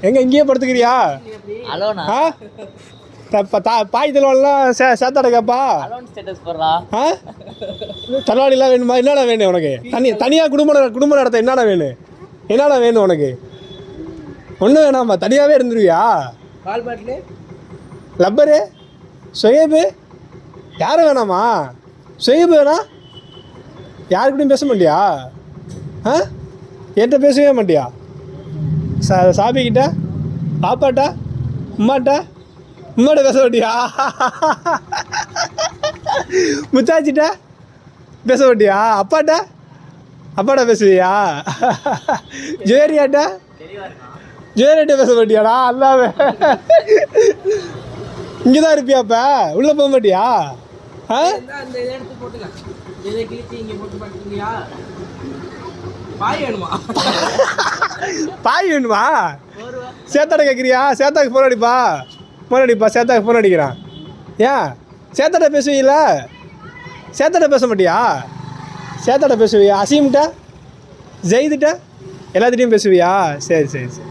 எங்க இங்கேயே படுத்துக்கிறியா? ஆ? த- ப- தா- பாய் தலைவாடெல்லாம் சே சேத்தாடக்கப்பா தலைவாடிலாம் வேணுமா? என்னடா வேணும் உனக்கு? தனி தனியாக குடும்பம் நட- குடும்பம் நடத்த என்னடா வேணும்? என்னடா வேணும் உனக்கு? ஒன்றும் வேணாமா தனியாகவே இருந்துருவியா? பால் பாட்டிலு. லப்பரு சுயபு. யாரும் வேணாமா? சுயபு வேணா? யாருக்கிட்டையும் பேச மாட்டியா? ஆ? என்கிட்ட பேசவே மாட்டியா? சா சாபிக்கிட்ட பாப்பாட்டா அம்மாட்டா உம்மாட்ட பேச மாட்டியா முத்தாச்சிட்ட பேச மாட்டியா அப்பாட்டா? அப்பாட்டா பேசுவியா? ஜுவேரியாட்டா ஜுவேரியாட்ட பேச மாட்டியாடா அல்லாவே இங்கே தான் இருப்பியாப்ப உள்ளே போக மாட்டியா? ஆ? பாய் வேணுமா? பாய் வேணுமா? சேத்தாட்ட கேட்குறியா சேத்தாக்கு ஃபோன் அடிப்பா. ஃபோன் அடிப்பா. சேத்தாக்கு ஃபோன் அடிக்கிறான். ஏன்? சேத்தாட்ட பேசுவீங்கள சேத்தாட்ட பேச மாட்டியா? சேத்தாட்ட பேசுவியா? அசீம்கிட்ட ஜெயிதுட்ட? எல்லாத்திட்டையும் பேசுவியா? சரி சரி சரி.